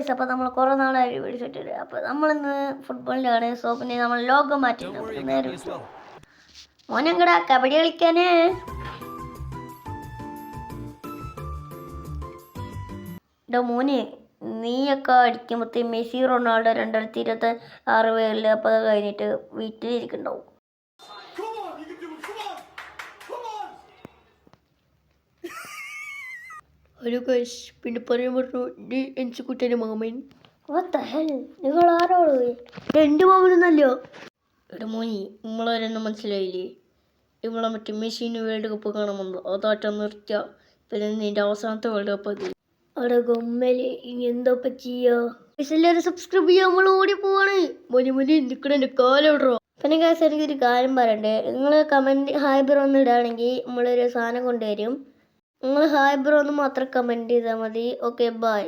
Guys അപ്പോൾ നമ്മൾ കുറേ നാളായി വിളിച്ചിട്ടില്ല അപ്പോൾ നമ്മളിന്ന് ഫുട്ബോളിലാണ് സോ പിന്നെ നമ്മൾ ലോകം മാറ്റി. നേരെ മോനങ്ങടാ? കബഡി കളിക്കാന്? ഡോ മോനെ നീയൊക്കെ അടിക്കുമ്പോഴത്തേ മെസ്സി റൊണാൾഡോ രണ്ടായിരത്തി ഇരുപത്തി ആറ് കപ്പ് ഒക്കെ കഴിഞ്ഞിട്ട് വീട്ടിലിരിക്കുന്നുണ്ടാവും. ഹലോ ഗൈസ് പിന്നെ പറയാൻ പറഞ്ഞു ഡി എൻസിക്കുട്ടന്റെ മാമൻ. What the hell? നിങ്ങൾ ആരോട് എന്റെ മാമനൊന്നല്ലോ. എടാ മോനി നമ്മളവരെന്നെ മനസ്സിലായില്ലേ? നമ്മളെ മറ്റേ മെഷീന് വേൾഡ് കപ്പ് കാണുമ്പോൾ അതാറ്റം നിർത്തിയ. പിന്നെ നിന്റെ അവസാനത്തെ വേൾഡ് കപ്പ് അത്. അവിടെ ഗമ്മൽ ഇനി എന്തോ എല്ലാവരും സബ്സ്ക്രൈബ് ചെയ്യാൻ നമ്മൾ ഓടി പോവാണ്. മോനി മോനി നിൽക്കണ എന്റെ കാലോടോ പിന്നെ കാശ് എനിക്കൊരു കാര്യം പറയണ്ടേ. നിങ്ങൾ കമന്റ് ഹായ് ബ്രോ എന്ന് ഇടുകയാണെങ്കിൽ നമ്മളൊരു സാധനം കൊണ്ടുവരും. നിങ്ങൾ ഹായ് ബ്രോ എന്ന് മാത്രം കമന്റ് ചെയ്താൽ മതി. Okay bye